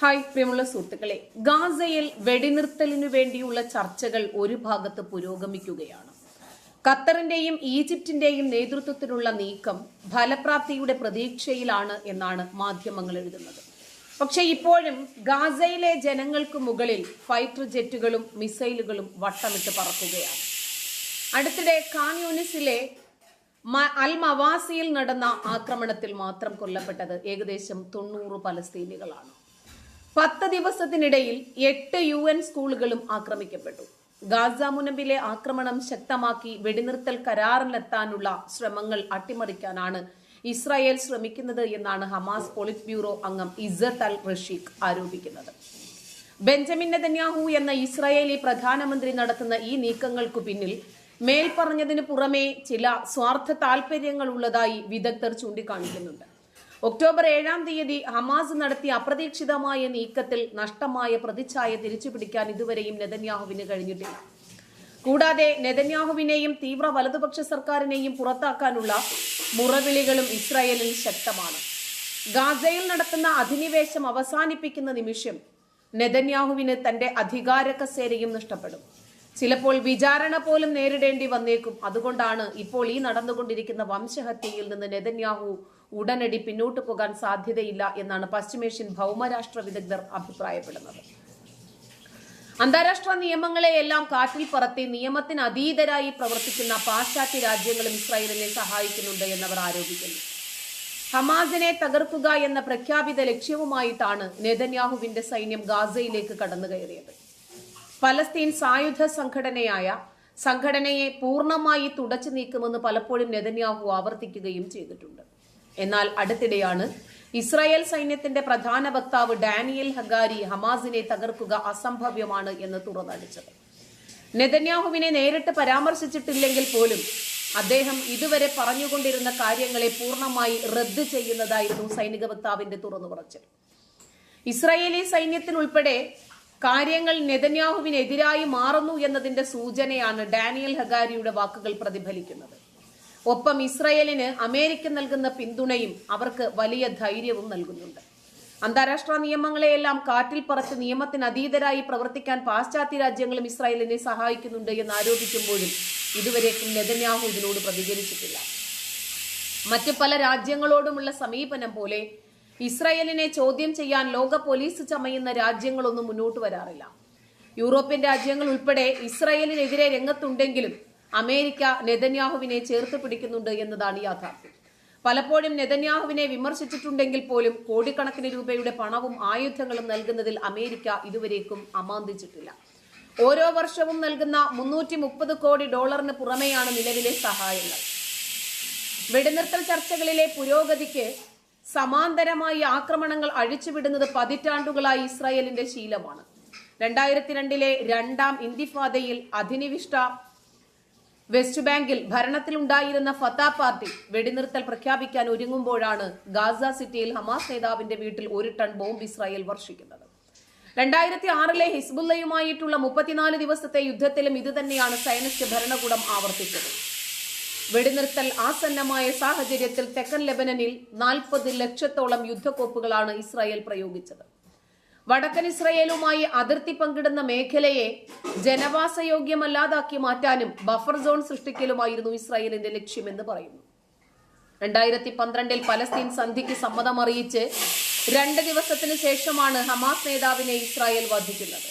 Hi പ്രിയമുള്ള സുഹൃത്തുക്കളെ. ഗാസയിൽ വെടിനിർത്തലിനു വേണ്ടിയുള്ള ചർച്ചകൾ ഒരു ഭാഗത്ത് പുരോഗമിക്കുകയാണ്. ഖത്തറിന്റെയും ഈജിപ്തിന്റെയും നേതൃത്വത്തിലുള്ള നീക്കം ഫലപ്രാപ്തിയുടെ പ്രതീക്ഷയിലാണ് എന്നാണ് മാധ്യമങ്ങൾ എഴുതുന്നത്. പക്ഷെ ഇപ്പോഴും ഗാസയിലെ ജനങ്ങൾക്ക് മുകളിൽ ഫൈറ്റർ ജെറ്റുകളും മിസൈലുകളും വട്ടമിട്ട് പറക്കുകയാണ്. അടുത്തിടെ ഖാൻ യൂണിസിലെ അൽ മവാസിയിൽ നടന്ന ആക്രമണത്തിൽ മാത്രം കൊല്ലപ്പെട്ടത് ഏകദേശം തൊണ്ണൂറ് പലസ്തീനികളാണ്. പത്ത് ദിവസത്തിനിടയിൽ എട്ട് യു എൻ സ്കൂളുകളും ആക്രമിക്കപ്പെട്ടു. ഗാസ മുനമ്പിലെ ആക്രമണം ശക്തമാക്കി വെടിനിർത്തൽ കരാറിലെത്താനുള്ള ശ്രമങ്ങൾ അട്ടിമറിക്കാനാണ് ഇസ്രായേൽ ശ്രമിക്കുന്നത് എന്നാണ് ഹമാസ് പോളിറ്റ് ബ്യൂറോ അംഗം ഇസത്ത് അൽ റഷീഖ് ആരോപിക്കുന്നത്. ബെഞ്ചമിൻ നെതന്യാഹു എന്ന ഇസ്രായേലി പ്രധാനമന്ത്രി നടത്തുന്ന ഈ നീക്കങ്ങൾക്കു പിന്നിൽ മേൽപ്പറഞ്ഞതിനു പുറമേ ചില സ്വാർത്ഥ താൽപര്യങ്ങൾ ഉള്ളതായി വിദഗ്ധർ ചൂണ്ടിക്കാണിക്കുന്നുണ്ട്. ഒക്ടോബർ ഏഴാം തീയതി ഹമാസ് നടത്തിയ അപ്രതീക്ഷിതമായ നീക്കത്തിൽ നഷ്ടമായ പ്രതിച്ഛായ തിരിച്ചുപിടിക്കാൻ ഇതുവരെയും നെതന്യാഹുവിന് കഴിഞ്ഞിട്ടില്ല. കൂടാതെ നെതന്യാഹുവിനെയും തീവ്ര വലതുപക്ഷ സർക്കാരിനെയും പുറത്താക്കാനുള്ള മുറവിളികളും ഇസ്രായേലിൽ ശക്തമാണ്. ഗാസയിൽ നടത്തുന്ന അധിനിവേശം അവസാനിപ്പിക്കുന്ന നിമിഷം നെതന്യാഹുവിന് തന്റെ അധികാര കസേരയും നഷ്ടപ്പെടും. ചിലപ്പോൾ വിചാരണ പോലും നേരിടേണ്ടി വന്നേക്കും. അതുകൊണ്ടാണ് ഇപ്പോൾ ഈ നടന്നുകൊണ്ടിരിക്കുന്ന വംശഹത്യയിൽ നിന്ന് നെതന്യാഹു ഉടനടി പിന്നോട്ട് പോകാൻ സാധ്യതയില്ല എന്നാണ് പശ്ചിമേഷ്യൻ ഭൗമരാഷ്ട്ര വിദഗ്ധർ അഭിപ്രായപ്പെടുന്നത്. അന്താരാഷ്ട്ര നിയമങ്ങളെ എല്ലാം കാറ്റിൽ പറത്തി നിയമത്തിന് അതീതരായി പ്രവർത്തിക്കുന്ന പാശ്ചാത്യ രാജ്യങ്ങളും ഇസ്രായേലിനെ സഹായിക്കുന്നുണ്ട് എന്നവർ ആരോപിക്കുന്നു. ഹമാസിനെ തകർക്കുക എന്ന പ്രഖ്യാപിത ലക്ഷ്യവുമായിട്ടാണ് നെതന്യാഹുവിന്റെ സൈന്യം ഗാസയിലേക്ക് കടന്നു കയറിയത് പലസ്തീൻ സായുധ സംഘടനയായ സംഘടനയെ പൂർണമായി തുടച്ചു നീക്കുമെന്ന് പലപ്പോഴും നെതന്യാഹു ആവർത്തിക്കുകയും ചെയ്തിട്ടുണ്ട്. എന്നാൽ അടുത്തിടെയാണ് ഇസ്രായേൽ സൈന്യത്തിന്റെ പ്രധാന വക്താവ് ഡാനിയൽ ഹഗാരി ഹമാസിനെ തകർക്കുക അസംഭവ്യമാണ് എന്ന് തുറന്നടിച്ചത്. നെതന്യാഹുവിനെ നേരിട്ട് പരാമർശിച്ചിട്ടില്ലെങ്കിൽ പോലും അദ്ദേഹം ഇതുവരെ പറഞ്ഞുകൊണ്ടിരുന്ന കാര്യങ്ങളെ പൂർണമായി റദ്ദ് ചെയ്യുന്നതായിരുന്നു സൈനിക വക്താവിന്റെ തുറന്നു പറച്ചിൽ ഇസ്രായേലി സൈന്യത്തിനുൾപ്പെടെ കാര്യങ്ങൾ നെതന്യാഹുവിനെതിരായി മാറുന്നു എന്നതിന്റെ സൂചനയാണ് ഡാനിയൽ ഹഗാരിയുടെ വാക്കുകൾ പ്രതിഫലിക്കുന്നത്. ഒപ്പം ഇസ്രയേലിന് അമേരിക്ക നൽകുന്ന പിന്തുണയും അവർക്ക് വലിയ ധൈര്യവും നൽകുന്നുണ്ട്. അന്താരാഷ്ട്ര നിയമങ്ങളെയെല്ലാം കാറ്റിൽ പറത്ത് നിയമത്തിന് അതീതരായി പ്രവർത്തിക്കാൻ പാശ്ചാത്യ രാജ്യങ്ങളും ഇസ്രായേലിനെ സഹായിക്കുന്നുണ്ട് എന്ന് ആരോപിക്കുമ്പോഴും ഇതുവരേക്കും നെതന്യാഹു ഇതിനോട് പ്രതികരിച്ചിട്ടില്ല. മറ്റ് പല രാജ്യങ്ങളോടുമുള്ള സമീപനം പോലെ ഇസ്രായേലിനെ ചോദ്യം ചെയ്യാൻ ലോക പോലീസ് ചമയുന്ന രാജ്യങ്ങളൊന്നും മുന്നോട്ട് വരാറില്ല. യൂറോപ്യൻ രാജ്യങ്ങൾ ഉൾപ്പെടെ ഇസ്രായേലിനെതിരെ രംഗത്തുണ്ടെങ്കിലും അമേരിക്ക നെതന്യാഹുവിനെ ചേർത്ത് പിടിക്കുന്നുണ്ട് എന്നതാണ് യാഥാർത്ഥ്യം. പലപ്പോഴും നെതന്യാഹുവിനെ വിമർശിച്ചിട്ടുണ്ടെങ്കിൽ പോലും കോടിക്കണക്കിന് രൂപയുടെ പണവും ആയുധങ്ങളും നൽകുന്നതിൽ അമേരിക്ക ഇതുവരേക്കും അമാന്തിച്ചിട്ടില്ല. ഓരോ വർഷവും നൽകുന്ന മുന്നൂറ്റി മുപ്പത് കോടി ഡോളറിന് പുറമെയാണ് നിലവിലെ സഹായങ്ങൾ. വെടിനിർത്തൽ ചർച്ചകളിലെ പുരോഗതിക്ക് സമാന്തരമായി ആക്രമണങ്ങൾ അഴിച്ചുവിടുന്നത് പതിറ്റാണ്ടുകളായി ഇസ്രായേലിന്റെ ശീലമാണ്. രണ്ടായിരത്തി രണ്ടിലെ രണ്ടാം ഇന്തിഫാദയിൽ അധിനിവിഷ്ട വെസ്റ്റ് ബാങ്കിൽ ഭരണത്തിലുണ്ടായിരുന്ന ഫത്താ പാർട്ടി വെടിനിർത്തൽ പ്രഖ്യാപിക്കാൻ ഒരുങ്ങുമ്പോഴാണ് ഗാസ സിറ്റിയിൽ ഹമാസ് നേതാവിന്റെ വീട്ടിൽ ഒരു ടൺ ബോംബ് ഇസ്രായേൽ വർഷിക്കുന്നത്. രണ്ടായിരത്തി ആറിലെ ഹിസ്ബുല്ലയുമായിട്ടുള്ള മുപ്പത്തിനാല് ദിവസത്തെ യുദ്ധത്തിലും ഇതുതന്നെയാണ് സൈനിസ്റ്റ് ഭരണകൂടം ആവർത്തിച്ചത്. വെടിനിർത്തൽ ആസന്നമായ സാഹചര്യത്തിൽ തെക്കൻ ലെബനനിൽ നാൽപ്പത് ലക്ഷത്തോളം യുദ്ധക്കോപ്പുകളാണ് ഇസ്രായേൽ പ്രയോഗിച്ചത്. വടക്കൻ ഇസ്രയേലുമായി അതിർത്തി പങ്കിടുന്ന മേഖലയെ ജനവാസയോഗ്യമല്ലാതാക്കി മാറ്റാനും ബഫർ സോൺ സൃഷ്ടിക്കലുമായിരുന്നു ഇസ്രായേലിന്റെ ലക്ഷ്യമെന്ന് പറയുന്നു. രണ്ടായിരത്തി പന്ത്രണ്ടിൽ പലസ്തീൻ സന്ധിക്ക് സമ്മതമറിയിച്ച് രണ്ട് ദിവസത്തിന് ശേഷമാണ് ഹമാസ് നേതാവിനെ ഇസ്രായേൽ വധിക്കുന്നത്.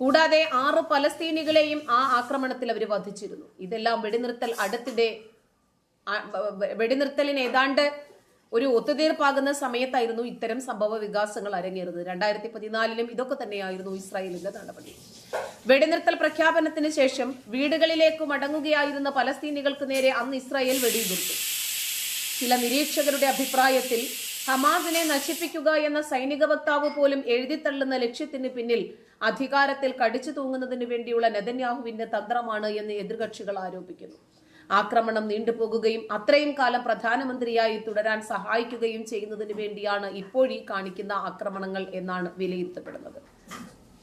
കൂടാതെ ആറ് പലസ്തീനികളെയും ആ ആക്രമണത്തിൽ അവർ വധിച്ചിരുന്നു. ഇതെല്ലാം വെടിനിർത്തൽ അടുത്തിടെ വെടിനിർത്തലിന് ഏതാണ്ട് ഒരു ഒത്തുതീർപ്പാകുന്ന സമയത്തായിരുന്നു ഇത്തരം സംഭവ വികാസങ്ങൾ അരങ്ങേറുന്നത്. രണ്ടായിരത്തി പതിനാലിലും ഇതൊക്കെ തന്നെയായിരുന്നു ഇസ്രായേലിന്റെ നടപടി. വെടിനിർത്തൽ പ്രഖ്യാപനത്തിന് ശേഷം വീടുകളിലേക്ക് മടങ്ങുകയായിരുന്ന പലസ്തീനികൾക്ക് നേരെ അന്ന് ഇസ്രായേൽ വെടിയുതിർത്തു. ചില നിരീക്ഷകരുടെ അഭിപ്രായത്തിൽ ഹമാസിനെ നശിപ്പിക്കുക എന്ന സൈനിക വക്താവ് പോലും എഴുതിത്തള്ളുന്ന ലക്ഷ്യത്തിന് പിന്നിൽ അധികാരത്തിൽ കടിച്ചു തൂങ്ങുന്നതിന് വേണ്ടിയുള്ള നെതന്യാഹുവിന്റെ തന്ത്രമാണ് എന്ന് എതിർകക്ഷികൾ ആരോപിക്കുന്നു. ആക്രമണം നീണ്ടുപോകുകയും അത്രയും കാലം പ്രധാനമന്ത്രിയായി തുടരാൻ സഹായിക്കുകയും ചെയ്യുന്നതിന് വേണ്ടിയാണ് ഇപ്പോഴീ കാണിക്കുന്ന ആക്രമണങ്ങൾ എന്നാണ് വിലയിരുത്തപ്പെടുന്നത്.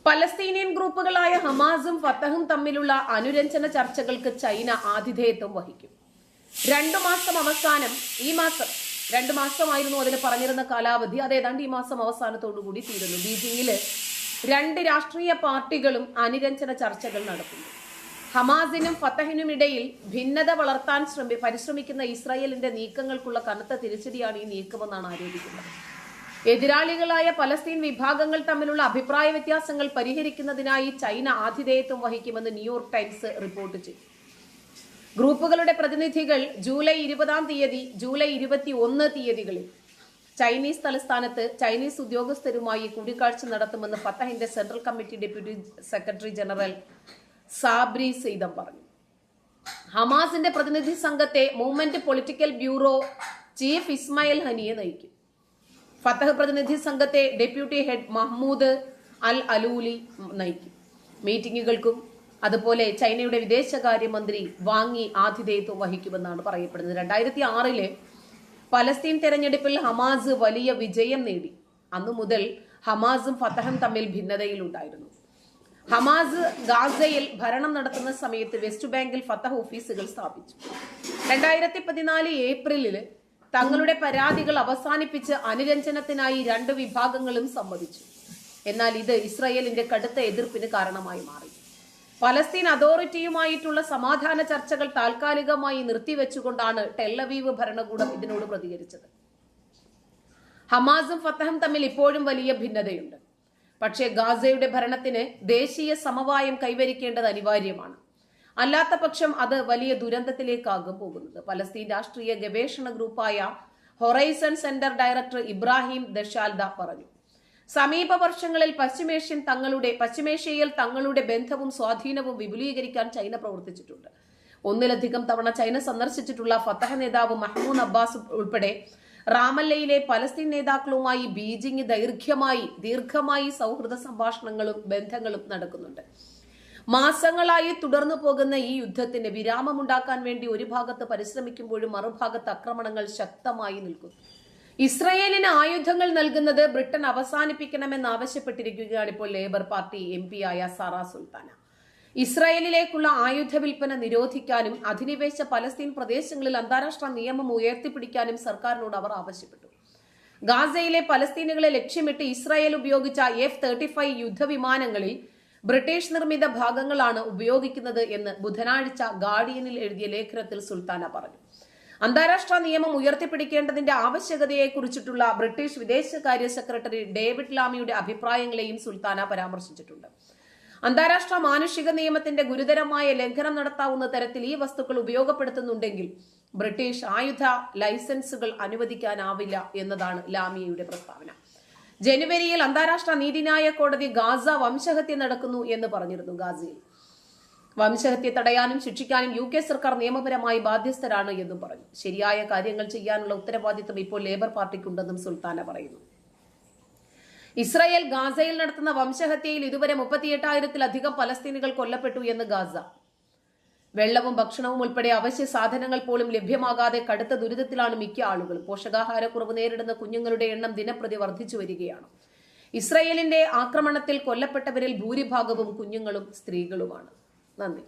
പലസ്തീനിയൻ ഗ്രൂപ്പുകളായ ഹമാസും ഫത്തഹും തമ്മിലുള്ള അനുരഞ്ജന ചർച്ചകൾക്ക് ചൈന ആതിഥേയത്വം വഹിക്കും. രണ്ടു മാസം അവസാനം ഈ മാസം രണ്ടു മാസമായിരുന്നു അതിന് പറഞ്ഞിരുന്ന കാലാവധി. അത് ഏതാണ്ട് ഈ മാസം അവസാനത്തോടുകൂടി തീരുന്നു. ബീജിംഗിൽ രണ്ട് രാഷ്ട്രീയ പാർട്ടികളും അനുരഞ്ജന ചർച്ചകൾ നടത്തുന്നു. ഹമാസിനും ഫത്തഹിനും ഇടയിൽ ഭിന്നത വളർത്താൻ ശ്രമി പരിശ്രമിക്കുന്ന ഇസ്രായേലിന്റെ നീക്കങ്ങൾക്കുള്ള കനത്ത തിരിച്ചടിയാണ് ഈ നീക്കമെന്നാണ് ആരോപിക്കുന്നത്. എതിരാളികളായ പലസ്തീൻ വിഭാഗങ്ങൾ തമ്മിലുള്ള അഭിപ്രായ വ്യത്യാസങ്ങൾ പരിഹരിക്കുന്നതിനായി ചൈന ആതിഥേയത്വം വഹിക്കുമെന്ന് ന്യൂയോർക്ക് ടൈംസ് റിപ്പോർട്ട് ചെയ്തു. ഗ്രൂപ്പുകളുടെ പ്രതിനിധികൾ ജൂലൈ ഇരുപതാം തീയതി ജൂലൈ ഇരുപത്തി ഒന്ന് തീയതികളിൽ ചൈനീസ് തലസ്ഥാനത്ത് ചൈനീസ് ഉദ്യോഗസ്ഥരുമായി കൂടിക്കാഴ്ച നടത്തുമെന്ന് ഫത്തഹിന്റെ central committee deputy secretary general Sabri Saidam പറഞ്ഞു. ഹമാസിന്റെ പ്രതിനിധി സംഘത്തെ movement political bureau chief Ismail Haniyeh നയിക്കും. ഫത്തഹ് പ്രതിനിധി സംഘത്തെ deputy head Mahmoud al Alouli നയിക്കും. മീറ്റിംഗുകൾക്കും അതുപോലെ ചൈനയുടെ വിദേശകാര്യമന്ത്രി വാങ്ങി ആതിഥേയത്വം വഹിക്കുമെന്നാണ് പറയപ്പെടുന്നത്. രണ്ടായിരത്തി ആറിലെ പലസ്തീൻ തെരഞ്ഞെടുപ്പിൽ ഹമാസ് വലിയ വിജയം നേടി. അന്നു മുതൽ ഹമാസും ഫത്തഹും തമ്മിൽ ഭിന്നതയിലുണ്ടായിരുന്നു. ഹമാസ് ഗാസയിൽ ഭരണം നടത്തുന്ന സമയത്ത് വെസ്റ്റ് ബാങ്കിൽ ഫത്തഹ് ഓഫീസുകൾ സ്ഥാപിച്ചു. രണ്ടായിരത്തി പതിനാല് ഏപ്രിലിൽ തങ്ങളുടെ പരാതികൾ അവസാനിപ്പിച്ച് അനുരഞ്ജനത്തിനായി രണ്ട് വിഭാഗങ്ങളും സമ്മതിച്ചു. എന്നാൽ ഇത് ഇസ്രയേലിന്റെ കടുത്ത എതിർപ്പിന് കാരണമായി മാറി. പലസ്തീൻ അതോറിറ്റിയുമായിട്ടുള്ള സമാധാന ചർച്ചകൾ താൽക്കാലികമായി നിർത്തിവെച്ചുകൊണ്ടാണ് ടെല്ലവീവ് ഭരണകൂടം ഇതിനോട് പ്രതികരിച്ചത്. ഹമാസും ഫത്തഹും തമ്മിൽ ഇപ്പോഴും വലിയ ഭിന്നതയുണ്ട്. പക്ഷേ ഗാസയുടെ ഭരണത്തിന് ദേശീയ സമവായം കൈവരിക്കേണ്ടത് അനിവാര്യമാണ്. അല്ലാത്ത പക്ഷം അത് വലിയ ദുരന്തത്തിലേക്കാകും പോകുന്നത്. പലസ്തീൻ രാഷ്ട്രീയ ഗവേഷണ ഗ്രൂപ്പായ ഹൊറൈസൺ സെന്റർ ഡയറക്ടർ ഇബ്രാഹിം ദഷാൽദ പറഞ്ഞു. സമീപ വർഷങ്ങളിൽ പശ്ചിമേഷ്യൻ തങ്ങളുടെ പശ്ചിമേഷ്യയിൽ തങ്ങളുടെ ബന്ധവും സ്വാധീനവും വിപുലീകരിക്കാൻ ചൈന പ്രവർത്തിച്ചിട്ടുണ്ട്. ഒന്നിലധികം തവണ ചൈന സന്ദർശിച്ചിട്ടുള്ള ഫത്തഹ നേതാവ് മഹ്മൂദ് അബ്ബാസ് ഉൾപ്പെടെ റാമല്ലയിലെ പലസ്തീൻ നേതാക്കളുമായി ബീജിംഗ് ദൈർഘ്യമായി ദീർഘമായി സൗഹൃദ സംഭാഷണങ്ങളും ബന്ധങ്ങളും നടക്കുന്നുണ്ട്. മാസങ്ങളായി തുടർന്നു പോകുന്ന ഈ യുദ്ധത്തിന് വിരാമമുണ്ടാക്കാൻ വേണ്ടി ഒരു ഭാഗത്ത് പരിശ്രമിക്കുമ്പോഴും മറുഭാഗത്ത് ആക്രമണങ്ങൾ ശക്തമായി നിൽക്കുന്നു ഇസ്രയേലിന് ആയുധങ്ങൾ നൽകുന്നത് ബ്രിട്ടൻ അവസാനിപ്പിക്കണമെന്ന് ആവശ്യപ്പെട്ടിരിക്കുകയാണ് ഇപ്പോൾ ലേബർ പാർട്ടി എം ആയ സാറ സുൽത്താന. ഇസ്രായേലിലേക്കുള്ള ആയുധ വിൽപ്പന നിരോധിക്കാനും അധിനിവേശ പലസ്തീൻ പ്രദേശങ്ങളിൽ അന്താരാഷ്ട്ര നിയമം ഉയർത്തിപ്പിടിക്കാനും സർക്കാരിനോട് അവർ ആവശ്യപ്പെട്ടു. ഗാസയിലെ പലസ്തീനുകളെ ലക്ഷ്യമിട്ട് ഇസ്രായേൽ ഉപയോഗിച്ച എഫ് തേർട്ടി ഫൈവ് യുദ്ധവിമാനങ്ങളിൽ ബ്രിട്ടീഷ് നിർമ്മിത ഭാഗങ്ങളാണ് ഉപയോഗിക്കുന്നത് എന്ന് ബുധനാഴ്ച ഗാർഡിയനിൽ എഴുതിയ ലേഖനത്തിൽ സുൽത്താന പറഞ്ഞു. അന്താരാഷ്ട്ര നിയമം ഉയർത്തിപ്പിടിക്കേണ്ടതിന്റെ ആവശ്യകതയെക്കുറിച്ചിട്ടുള്ള ബ്രിട്ടീഷ് വിദേശകാര്യ സെക്രട്ടറി ഡേവിഡ് ലാമിയുടെ അഭിപ്രായങ്ങളെയും സുൽത്താന പരാമർശിച്ചിട്ടുണ്ട്. അന്താരാഷ്ട്ര മാനുഷിക നിയമത്തിന്റെ ഗുരുതരമായ ലംഘനം നടത്താവുന്ന തരത്തിൽ ഈ വസ്തുക്കൾ ഉപയോഗപ്പെടുത്തുന്നുണ്ടെങ്കിൽ ബ്രിട്ടീഷ് ആയുധ ലൈസൻസുകൾ അനുവദിക്കാനാവില്ല എന്നതാണ് ലാമിയയുടെ പ്രസ്താവന. ജനുവരിയിൽ അന്താരാഷ്ട്ര നീതിന്യായ കോടതി ഗാസ വംശഹത്യ നടക്കുന്നു എന്ന് പറഞ്ഞിരുന്നു ഗാസയിൽ. വംശഹത്യ തടയാനും ശിക്ഷിക്കാനും യു കെ സർക്കാർ നിയമപരമായി ബാധ്യസ്ഥരാണ് എന്നും പറഞ്ഞു. ശരിയായ കാര്യങ്ങൾ ചെയ്യാനുള്ള ഉത്തരവാദിത്തം ഇപ്പോൾ ലേബർ പാർട്ടിക്കുണ്ടെന്നും സുൽത്താന പറയുന്നു. ഇസ്രായേൽ ഗാസയിൽ നടത്തുന്ന വംശഹത്യയിൽ ഇതുവരെ മുപ്പത്തിയെട്ടായിരത്തിലധികം പലസ്തീനികൾ കൊല്ലപ്പെട്ടു എന്ന് ഗാസ. വെള്ളവും ഭക്ഷണവും ഉൾപ്പെടെ അവശ്യ സാധനങ്ങൾ പോലും ലഭ്യമാകാതെ കടുത്ത ദുരിതത്തിലാണ് മിക്ക ആളുകൾ പോഷകാഹാരക്കുറവ് നേരിടുന്ന കുഞ്ഞുങ്ങളുടെ എണ്ണം ദിനപ്രതി വർദ്ധിച്ചു വരികയാണ്. ഇസ്രയേലിന്റെ ആക്രമണത്തിൽ കൊല്ലപ്പെട്ടവരിൽ ഭൂരിഭാഗവും കുഞ്ഞുങ്ങളും സ്ത്രീകളുമാണ്. നന്ദി.